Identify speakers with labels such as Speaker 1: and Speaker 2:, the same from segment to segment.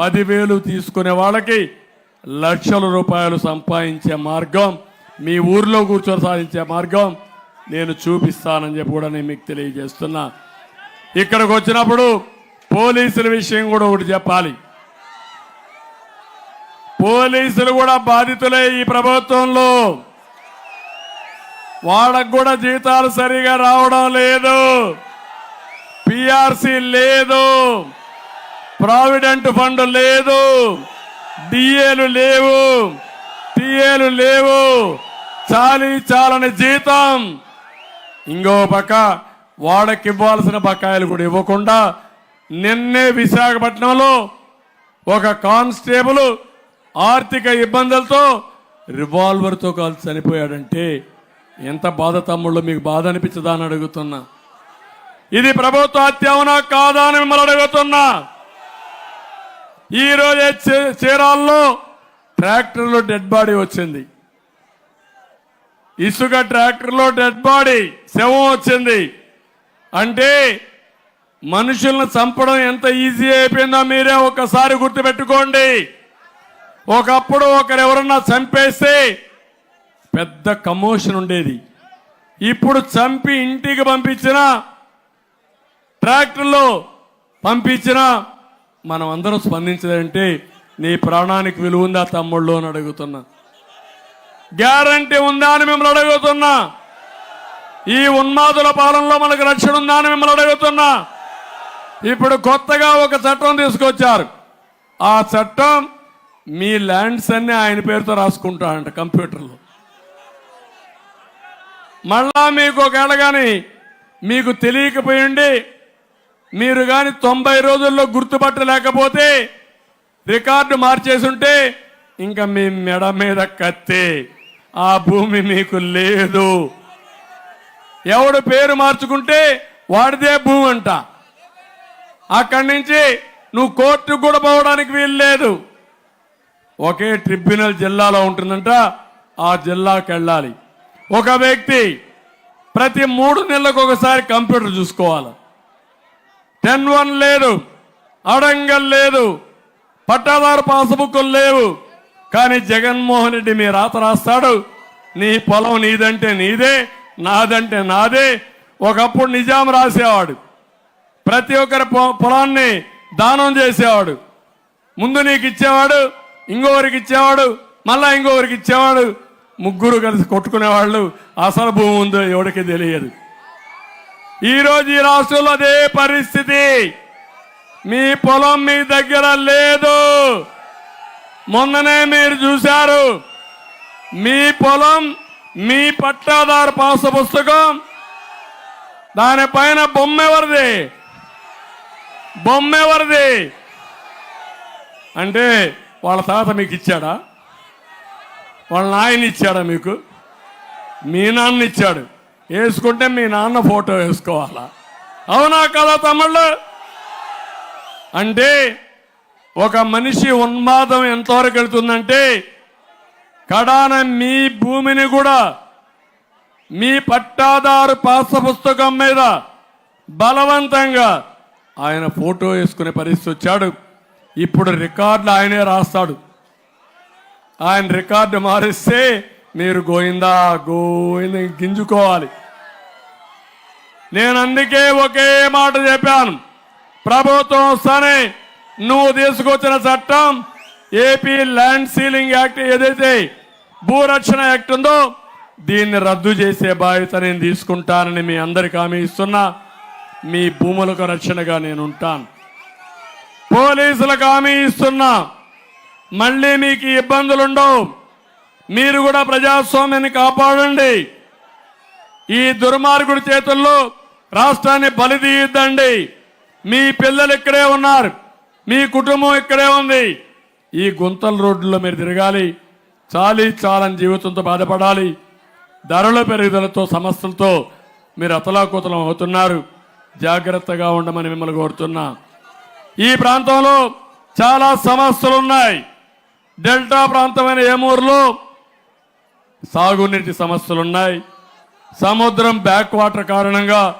Speaker 1: పదివేలు తీసుకునే వాళ్ళకి లక్షల రూపాయలు సంపాదించే మార్గం మీ ఊర్లో కూర్చొని సాధించే మార్గం నేను చూపిస్తానని చెప్పి కూడా నేను మీకు తెలియజేస్తున్నా. ఇక్కడికి వచ్చినప్పుడు పోలీసుల విషయం కూడా ఒకటి చెప్పాలి. పోలీసులు కూడా బాధితులే ఈ ప్రభుత్వంలో. వాళ్ళకు కూడా జీతాలు సరిగా రావడం లేదు. పిఆర్సీ లేదు. ప్రావిడెంట్ ఫండ్ లేదు. డిఏలు లేవు. టిఏలు లేవు. చాలి చాలని జీతం. ఇంకో పక్క వాడకివ్వాల్సిన బకాయిలు కూడా ఇవ్వకుండా నిన్నే విశాఖపట్నంలో ఒక కానిస్టేబుల్ ఆర్థిక ఇబ్బందులతో రివాల్వర్తో కాల్చి చనిపోయాడంటే ఎంత బాధ తమ్ముళ్ళు మీకు బాధ అనిపించదా అని అడుగుతున్నా. ఇది ప్రభుత్వ హత్య అవునా కాదా అని మిమ్మల్ని అడుగుతున్నా. ఈరోజే చే- చీరాల్లో ట్రాక్టర్లో డెడ్ బాడీ వచ్చింది. ఇసుక ట్రాక్టర్లో డెడ్ బాడీ శవం వచ్చింది. అంటే మనుషులను చంపడం ఎంత ఈజీ అయిపోయిందో మీరే ఒకసారి గుర్తుపెట్టుకోండి. ఒకప్పుడు ఒకరు ఎవరన్నా చంపేస్తే పెద్ద కమోషన్ ఉండేది. ఇప్పుడు చంపి ఇంటికి పంపించిన ట్రాక్టర్లో పంపించిన మనం అందరం స్పందించదంటే నీ ప్రాణానికి విలువ ఉందా తమ్ముళ్ళు అని అడుగుతున్నా. గ్యారంటీ ఉందా అని మిమ్మల్ని అడుగుతున్నా. ఈ ఉన్మాదుల పాలనలో మనకు రక్షణ ఉందా అని మిమ్మల్ని అడుగుతున్నా. ఇప్పుడు కొత్తగా ఒక చట్టం తీసుకొచ్చారు. ఆ చట్టం మీ ల్యాండ్స్ అన్ని ఆయన పేరుతో రాసుకుంటాడంట కంప్యూటర్లో. మళ్ళా మీకు ఒకవేళ కానీ మీకు తెలియకపోయిండి మీరు కానీ తొంభై రోజుల్లో గుర్తుపట్టలేకపోతే రికార్డు మార్చేసుంటే ఇంకా మీ మెడ మీద కత్తే. ఆ భూమి మీకు లేదు. ఎవడు పేరు మార్చుకుంటే వాడిదే భూమి అంట. అక్కడి నుంచి నువ్వు కోర్టు కూడా పోవడానికి వీలు లేదు. ఒకే ట్రిబ్యునల్ జిల్లాలో ఉంటుందంట ఆ జిల్లాకి వెళ్ళాలి. ఒక వ్యక్తి ప్రతి మూడు నెలలకు ఒకసారి కంప్యూటర్ చూసుకోవాలి. టెన్ వన్ లేదు. అడంగల్ లేదు. పట్టాదారు పాసుబుక్కులు లేవు. కానీ జగన్మోహన్ రెడ్డి మీ రాత రాస్తాడు. నీ పొలం నీదంటే నీదే నాదంటే నాదే. ఒకప్పుడు నిజాం రాసేవాడు. ప్రతి ఒక్కరి పొ- పొలాన్ని దానం చేసేవాడు. ముందు నీకు ఇచ్చేవాడు ఇంకొకరికి ఇచ్చేవాడు మళ్ళా ఇంకొకరికి ఇచ్చేవాడు. ముగ్గురు కలిసి కొట్టుకునేవాళ్ళు. అసలు భూమి ఉందో ఎవరికి తెలియదు. ఈరోజు ఈ రాష్ట్రంలో అదే పరిస్థితి. మీ పొలం మీ దగ్గర లేదు. మొన్ననే మీరు చూశారు. మీ పొలం మీ పట్టాదారు పాస పుస్తకం దానిపైన బొమ్మ ఎవరిది? బొమ్మ ఎవరిది? అంటే వాళ్ళ తాత మీకు ఇచ్చాడా? వాళ్ళ నాయన ఇచ్చాడా మీకు? మీ నాన్న ఇచ్చాడు. వేసుకుంటే మీ నాన్న ఫోటో వేసుకోవాలా? అవునా కదా తమ్ముళ్ళు? అంటే ఒక మనిషి ఉన్మాదం ఎంతవరకు వెళ్తుందంటే కడాన మీ భూమిని కూడా మీ పట్టాదారు పాస పుస్తకం మీద బలవంతంగా ఆయన ఫోటో వేసుకునే పరిస్థితి వచ్చాడు. ఇప్పుడు రికార్డులు ఆయనే రాస్తాడు. ఆయన రికార్డు మారిస్తే మీరు గోయిందా గోయింద గింజుకోవాలి. నేను అందుకే ఒకే మాట చెప్పాను. ప్రభుత్వం వస్తానే నువ్వు తీసుకొచ్చిన చట్టం ఏపీ ల్యాండ్ సీలింగ్ యాక్ట్ ఏదైతే భూరక్షణ యాక్ట్ ఉందో దీన్ని రద్దు చేసే బాధ్యత నేను తీసుకుంటానని మీ అందరికి హామీ ఇస్తున్నా. మీ భూములకు రక్షణగా నేను ఉంటాను. పోలీసులకు హామీ ఇస్తున్నా. మళ్ళీ మీకు ఇబ్బందులు ఉండవు మీరు కూడా ప్రజాస్వామ్యాన్ని కాపాడండి. ఈ దుర్మార్గుడి చేతుల్లో రాష్ట్రాన్ని బలిదీయద్దండి మీ పిల్లలు ఇక్కడే ఉన్నారు. మీ కుటుంబం ఇక్కడే ఉంది. ఈ గుంతల రోడ్లలో మీరు తిరగాలి. చాలి చాలని జీవితంతో బాధపడాలి. ధరల పెరుగుదలతో సమస్యలతో మీరు అతలాకుతలం అవుతున్నారు. జాగ్రత్తగా ఉండమని మిమ్మల్ని కోరుతున్నా. ఈ ప్రాంతంలో చాలా సమస్యలు ఉన్నాయి. డెల్టా ప్రాంతమైన ఏమూరులో సాగునీటి సమస్యలు ఉన్నాయి సముద్రం బ్యాక్ వాటర్ కారణంగా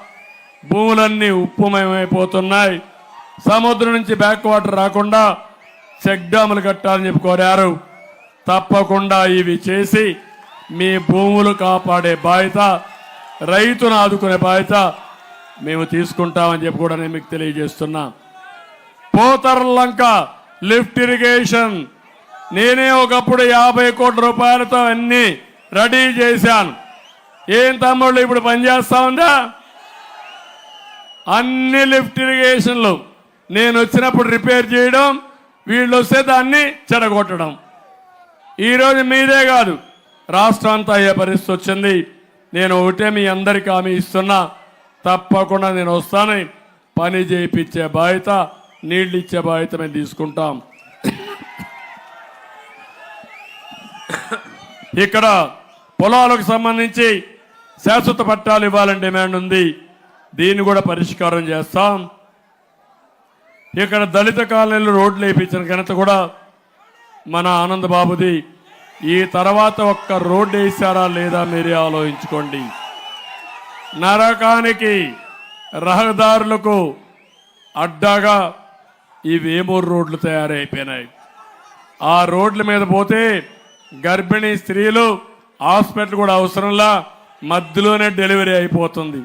Speaker 1: భూములన్నీ ఉప్పుమయమైపోతున్నాయి. సముద్రం నుంచి బ్యాక్ వాటర్ రాకుండా చెక్ డ్యాములు కట్టాలని చెప్పి కోరారు. తప్పకుండా ఇవి చేసి మీ భూములు కాపాడే బాధ్యత రైతును ఆదుకునే బాధ్యత మేము తీసుకుంటామని చెప్పి కూడా నేను మీకు తెలియజేస్తున్నా. Potharlanka lift irrigation. నేనే ఒకప్పుడు యాభై కోట్ల రూపాయలతో అన్ని రెడీ చేశాను. ఏం తమ్ముళ్ళు ఇప్పుడు పనిచేస్తా ఉందా? అన్ని లిఫ్ట్ ఇరిగేషన్లు నేను వచ్చినప్పుడు రిపేర్ చేయడం వీళ్ళు వస్తే దాన్ని చెడగొట్టడం. ఈరోజు మీదే కాదు రాష్ట్రం అంతా అయ్యే పరిస్థితి వచ్చింది? నేను ఒకటే మీ అందరికీ హామీ ఇస్తున్నా తప్పకుండా నేను వస్తాను. పని చేయించే బాధ్యత నీళ్ళు ఇచ్చే బాధ్యత మేము తీసుకుంటాం. ఇక్కడ పొలాలకు సంబంధించి శాశ్వత పట్టాలు ఇవ్వాలని డిమాండ్ ఉంది. దీన్ని కూడా పరిష్కారం చేస్తాం. ఇక్కడ దళిత కాలనీలు రోడ్లు వేయించిన ఘనత కూడా మన ఆనంద్ బాబుది ఈ తర్వాత ఒక్క రోడ్డు వేసారా లేదా మీరే ఆలోచించుకోండి. నరకానికి రహదారులకు అడ్డాగా ఈ వేమూరు రోడ్లు తయారైపోయినాయి. ఆ రోడ్ల మీద పోతే గర్భిణీ స్త్రీలు హాస్పిటల్ కూడా అవసరంలా మధ్యలోనే డెలివరీ అయిపోతుంది.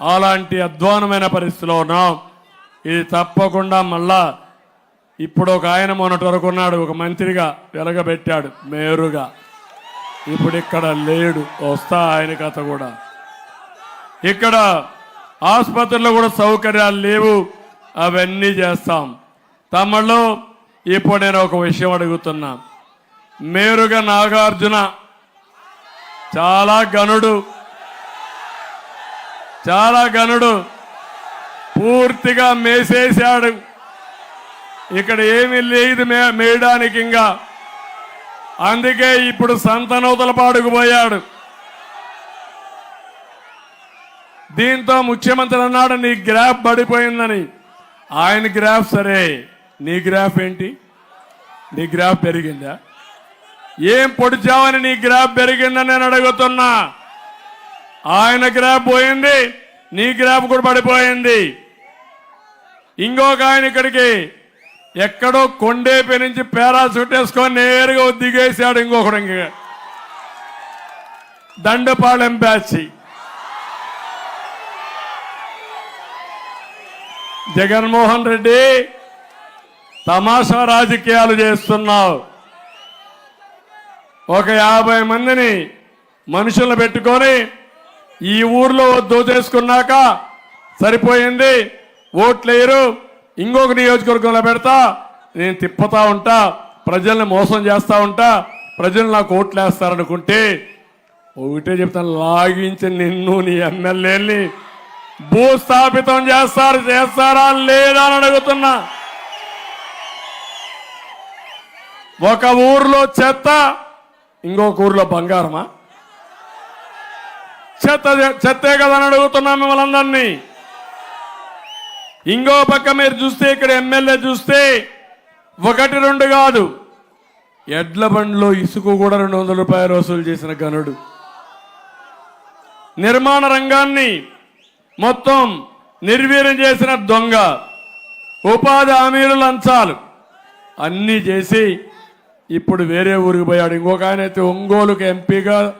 Speaker 1: అలాంటి అధ్వానమైన పరిస్థితిలో ఉన్నాం. ఇది తప్పకుండా మళ్ళా ఇప్పుడు ఒక ఆయన మొన్నటి వరకు ఉన్నాడు ఒక మంత్రిగా వెలగబెట్టాడు మేరుగా. ఇప్పుడు ఇక్కడ లేడు వస్తా ఆయన కథ కూడా. ఇక్కడ ఆసుపత్రిలో కూడా సౌకర్యాలు లేవు అవన్నీ చేస్తాం. తమలో ఇప్పుడు నేను ఒక విషయం అడుగుతున్నా. మేరుగా నాగార్జున. చాలా గనుడు చాలా గనుడు పూర్తిగా మేసేశాడు. ఇక్కడ ఏమీ లేదు మే మేయడానికి ఇంకా. అందుకే ఇప్పుడు సంతనూతల పాడుకుపోయాడు దీంతో ముఖ్యమంత్రి అన్నాడు నీ గ్రాఫ్ పడిపోయిందని. ఆయన గ్రాఫ్ సరే. నీ గ్రాఫ్ ఏంటి? నీ గ్రాఫ్ పెరిగిందా? ఏం పొడిచావని నీ గ్రాఫ్ పెరిగిందని నేను అడుగుతున్నా. ఆయన గ్రాఫ్ పోయింది నీ గ్రాఫ్ కూడా పడిపోయింది. ఇంకొక ఆయన ఇక్కడికి ఎక్కడో కొండేపి నుంచి పేరాసూట్ వేసుకొని నేరుగా దిగేశాడు ఇంకొకడు ఇంక. దండపాళెం బ్యాచి. జగన్మోహన్ రెడ్డి తమాషా రాజకీయాలు చేస్తున్నావు. ఒక యాభై మందిని మనుషులను పెట్టుకొని ఈ ఊర్లో దోచేసుకున్నాక సరిపోయింది. ఓట్లేయరు. ఇంకొక నియోజకవర్గంలో పెడతా. నేను తిప్పుతా ఉంటా. ప్రజల్ని మోసం చేస్తూ ఉంటా. ప్రజలు నాకు ఓట్లు వేస్తారనుకుంటే ఒకటే చెప్తాను లాగించి నిన్ను నీ ఎమ్మెల్యేని భూస్థాపితం చేస్తారు చేస్తారా లేదా అని అడుగుతున్నా. ఒక ఊర్లో చెత్త ఇంకొక ఊర్లో బంగారమా? చెత్త చెత్తే కదా అని అడుగుతున్నా మిమ్మల్ని అందరినీ. ఇంకో పక్క మీరు చూస్తే ఇక్కడ ఎమ్మెల్యే చూస్తే ఒకటి రెండు కాదు. ఎడ్ల బండిలో ఇసుక కూడా రెండు వందల రూపాయలు వసూలు చేసిన గనుడు. నిర్మాణ రంగాన్ని మొత్తం నిర్వీర్యం చేసిన దొంగ. ఉపాధి హామీలు లంచాలు అన్నీ చేసి ఇప్పుడు వేరే ఊరికి పోయాడు. ఇంకొక ఆయన అయితే ఒంగోలుకు ఎంపీగా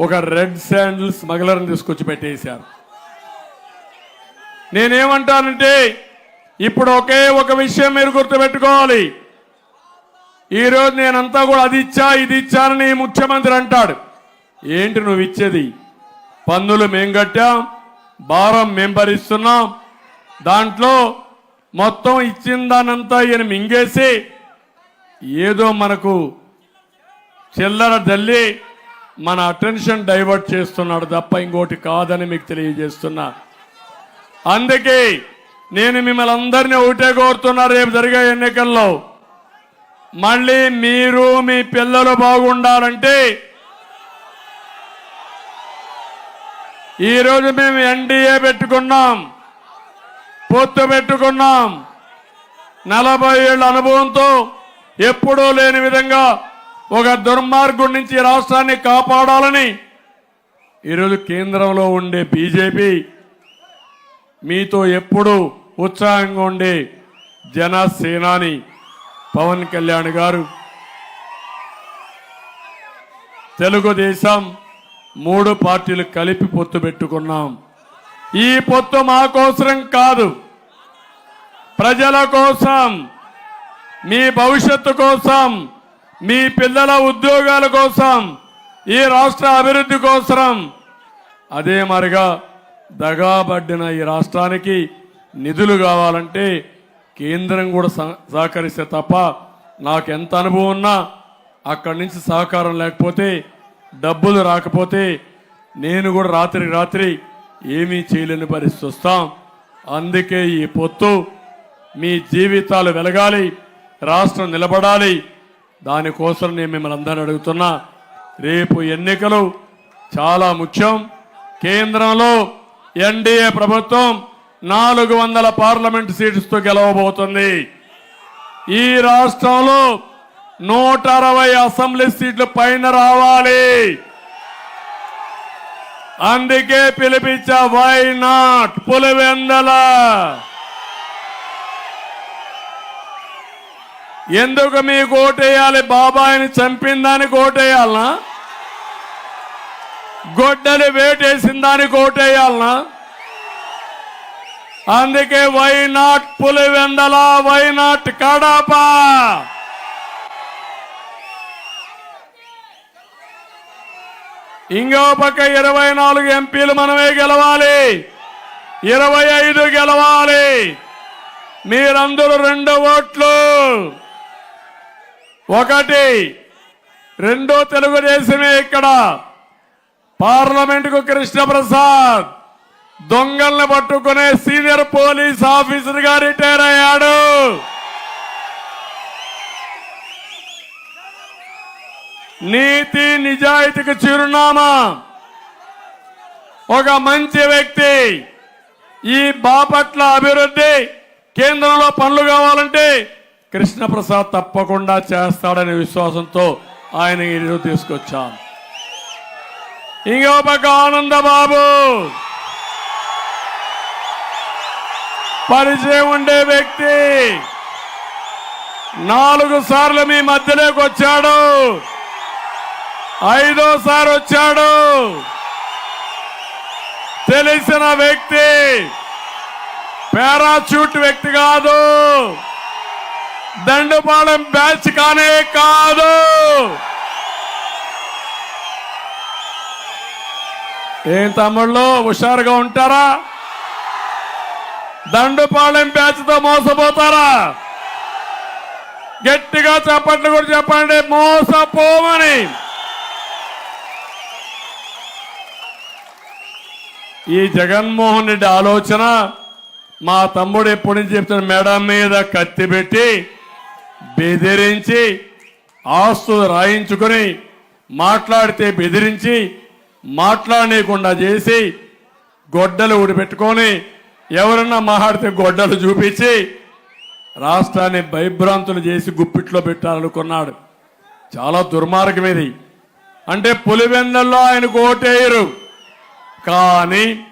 Speaker 1: ఒక రెడ్ శాండిల్ స్మగ్లర్ని తీసుకొచ్చి పెట్టేశారు. నేనేమంటానంటే ఇప్పుడు ఒకే ఒక విషయం మీరు గుర్తుపెట్టుకోవాలి. ఈరోజు నేనంతా కూడా అది ఇచ్చా ఇది ఇచ్చానని ముఖ్యమంత్రి అంటాడు. ఏంటి నువ్వు ఇచ్చేది? పన్నులు మేం కట్టాం భారం మేం భరిస్తున్నాం. దాంట్లో మొత్తం ఇచ్చిన దానంతా ఈయన మింగేసి ఏదో మనకు చిల్లర జల్లి మన అటెన్షన్ డైవర్ట్ చేస్తున్నాడు తప్ప ఇంకోటి కాదని మీకు తెలియజేస్తున్నా. అందుకే నేను మిమ్మల్ని అందరినీ ఒకటే కోరుతున్నా రేపు జరిగే ఎన్నికల్లో మళ్ళీ మీరు మీ పిల్లలు బాగుండాలంటే ఈరోజు మేము ఎన్డీఏ పెట్టుకున్నాం పొత్తు పెట్టుకున్నాం. నలభై ఏళ్ళ అనుభవంతో ఎప్పుడూ లేని విధంగా ఒక దుర్మార్గుడి నుంచి రాష్ట్రాన్ని కాపాడాలని ఈరోజు కేంద్రంలో ఉండే బీజేపీ మీతో ఎప్పుడు ఉత్సాహంగా ఉండే జనసేనాని పవన్ కళ్యాణ్ గారు. తెలుగుదేశం మూడు పార్టీలు కలిపి పొత్తు పెట్టుకున్నాం. ఈ పొత్తు మా కోసం కాదు ప్రజల కోసం. మీ భవిష్యత్తు కోసం మీ పిల్లల ఉద్యోగాల కోసం ఈ రాష్ట్ర అభివృద్ధి కోసం అదే మరిగా దగాబడ్డిన ఈ రాష్ట్రానికి నిధులు కావాలంటే కేంద్రం కూడా సహ- సహకరిస్తే తప్ప నాకు ఎంత అనుభవం ఉన్నా అక్కడి నుంచి సహకారం లేకపోతే డబ్బులు రాకపోతే నేను కూడా రాత్రి రాత్రి ఏమీ చేయలేని పరిస్థితి వస్తాం. అందుకే ఈ పొత్తు మీ జీవితాలు వెలగాలి. రాష్ట్రం నిలబడాలి. దానికోసం నేను మిమ్మల్ని అందరిని అడుగుతున్నా. రేపు ఎన్నికలు చాలా ముఖ్యం. కేంద్రంలో ఎన్డీఏ ప్రభుత్వం నాలుగు వందల పార్లమెంట్ సీట్స్తో గెలవబోతుంది. ఈ రాష్ట్రంలో నూట అరవై అసెంబ్లీ సీట్లు పైన రావాలి. అందుకే పిలిపించా వై నాట్ పులివెందల ఎందుకు మీకు ఓటేయాలి బాబాయిని చంపిన దానికి ఓటేయాలనా గొడ్డలి వేటేసిన దానికి ఓటేయాలనా అందుకే why not Pulivendula why not Kadapa. ఇంకో పక్క ఇరవై నాలుగు ఎంపీలు మనమే గెలవాలి. ఇరవై ఐదు గెలవాలి. మీరందరూ రెండు ఓట్లు. ఒకటి రెండో తెలుగుదేశమే ఇక్కడ. పార్లమెంటుకు కృష్ణప్రసాద్ దొంగల్ని పట్టుకునే సీనియర్ పోలీస్ ఆఫీసర్గా రిటైర్ అయ్యాడు. నీతి నిజాయితీకి చిరునామా. ఒక మంచి వ్యక్తి ఈ బాపట్ల అభివృద్ధి కేంద్రంలో పనులు కావాలంటే కృష్ణప్రసాద్ తప్పకుండా చేస్తాడనే విశ్వాసంతో ఆయన ఈరోజు తీసుకొచ్చాం ఇంకో పక్క ఆనందబాబు. పరిచయం ఉండే వ్యక్తి. నాలుగు సార్లు మీ మధ్యలోకి వచ్చాడు. ఐదోసారి వచ్చాడు. తెలిసిన వ్యక్తి. పారాచూట్ వ్యక్తి కాదు. దండుపాలెం బ్యాచ్ కానే కాదు. ఏం తమ్ముళ్ళు హుషారుగా ఉంటారా? దండుపాళెం బ్యాచ్తో మోసపోతారా? గట్టిగా చెప్పండి కూడా చెప్పండి మోసపోమని. ఈ జగన్మోహన్ రెడ్డి ఆలోచన మా తమ్ముడు ఎప్పటి నుంచి చెప్తున్న మెడ మీద కత్తి పెట్టి బెదిరించి ఆస్తులు రాయించుకొని మాట్లాడితే బెదిరించి మాట్లాడనీయకుండా చేసి గొడ్డలు ఊడిపెట్టుకొని ఎవరన్నా మాట్లాడితే గొడ్డలు చూపించి రాష్ట్రాన్ని భయభ్రాంతులు చేసి గుప్పిట్లో పెట్టాలనుకున్నాడు. చాలా దుర్మార్గం ఇది. అంటే పులివెందల్లో ఆయనకు ఓటేయరు. కానీ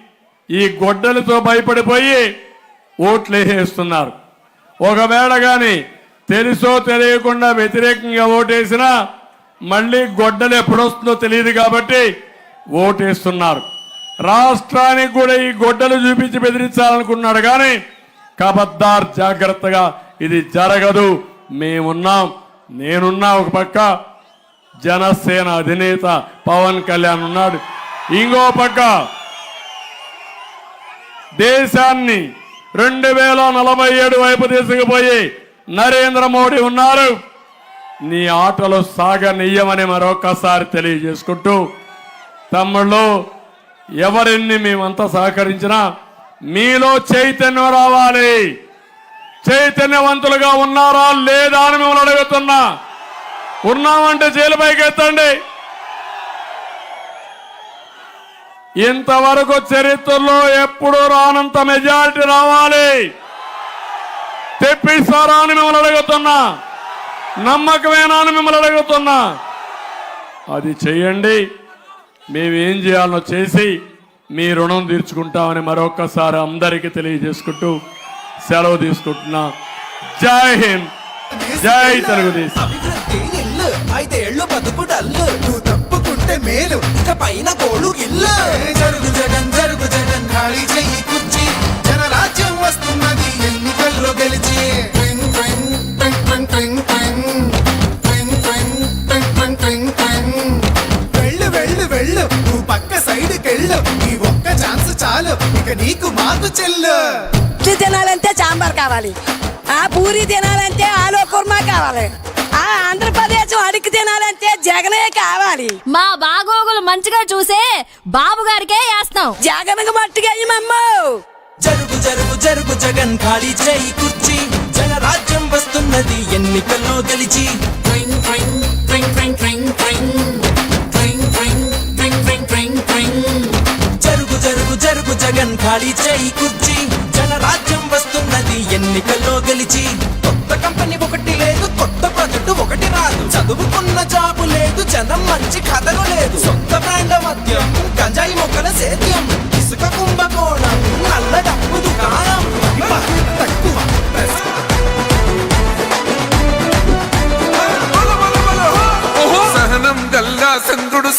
Speaker 1: ఈ గొడ్డలతో భయపడిపోయి ఓట్లు వేసేస్తున్నారు. ఒకవేళ కానీ తెలుసో తెలియకుండా వ్యతిరేకంగా ఓటేసినా మళ్ళీ గొడ్డలు ఎప్పుడొస్తుందో తెలియదు కాబట్టి ఓటేస్తున్నారు. రాష్ట్రానికి కూడా ఈ గొడ్డలు చూపించి బెదిరించాలనుకున్నాడు కానీ కబద్దార్ జాగ్రత్తగా ఇది జరగదు. మేమున్నాం నేనున్నా ఒక పక్క జనసేన అధినేత పవన్ కళ్యాణ్ ఉన్నాడు. ఇంకో పక్క దేశాన్ని రెండు వేల నలభై ఏడు వైపు తీసుకుపోయి నరేంద్ర మోడీ ఉన్నారు. నీ ఆటలు సాగనీయమని మరొకసారి తెలియజేసుకుంటూ తమ్ముళ్ళు ఎవరిని మేమంతా సహకరించినా మీలో చైతన్యం రావాలి. చైతన్యవంతులుగా ఉన్నారా లేదా అని మిమ్మల్ని అడుగుతున్నా. ఉన్నామంటే జైలు పైకి ఎత్తండి. ఇంతవరకు చరిత్రలో ఎప్పుడు రానంత మెజారిటీ రావాలి. తెప్పిస్తారా అని మిమ్మల్ని అడుగుతున్నా. నమ్మకమేనా అని మిమ్మల్ని అడుగుతున్నా. అది చేయండి. మేమేం చేయాలనో చేసి మీ రుణం తీర్చుకుంటామని మరొకసారి అందరికీ తెలియజేసుకుంటూ సెలవు తీసుకుంటున్నా. జై హింద్. జై తెలుగుదేశం.
Speaker 2: ఇల్లు బతుకు డల్లు నువ్వు తప్పుకుంటే మేలు ఇక పైన కోడు ఇల్లు జరుగు జగన్ జరుగు జగన్ ఖాళీ చెయ్యి కుర్చీ. జనరాజ్యం వస్తున్నది పోటీలో గెలిచి వెళ్ళు వెళ్ళు వెళ్ళు. నువ్వు పక్క సైడ్కెళ్ళు ఈ ఒక్క ఛాన్స్ చాలు. ఇక నీకు మాకు చెల్లు.
Speaker 3: ఇడ్లీ తినాలంటే సాంబార్ కావాలి. ఆ పూరి తినాలంటే ఆలో కుర్మా కావాలి. ఆ ఆంధ్రప్రదేశ్ అడిగి తినాలంటే జగనే కావాలి.
Speaker 4: మా బాగోగులు మంచిగా చూసే బాబు గారికే వేస్తాం.
Speaker 3: జగన్ మట్టుగా అయ్యమమ్మో
Speaker 2: జరుగు జరుగు జరుగు జగన్ ఖాళీ చేయి చల రాజ్యం వస్తున్నది ఎన్నికల్లో గెలిచి. జరుగు జరుగు జరుగు జగన్ ఖాళీ చేయి చల రాజ్యం వస్తున్నది ఎన్నికల్లో గెలిచి. కొత్త కంపెనీ ఒకటి లేదు కొత్త ప్రాజెక్టు ఒకటి రాదు. చదువుకున్న జాబు లేదు జనం మంచి కథలు లేదు.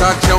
Speaker 5: versátil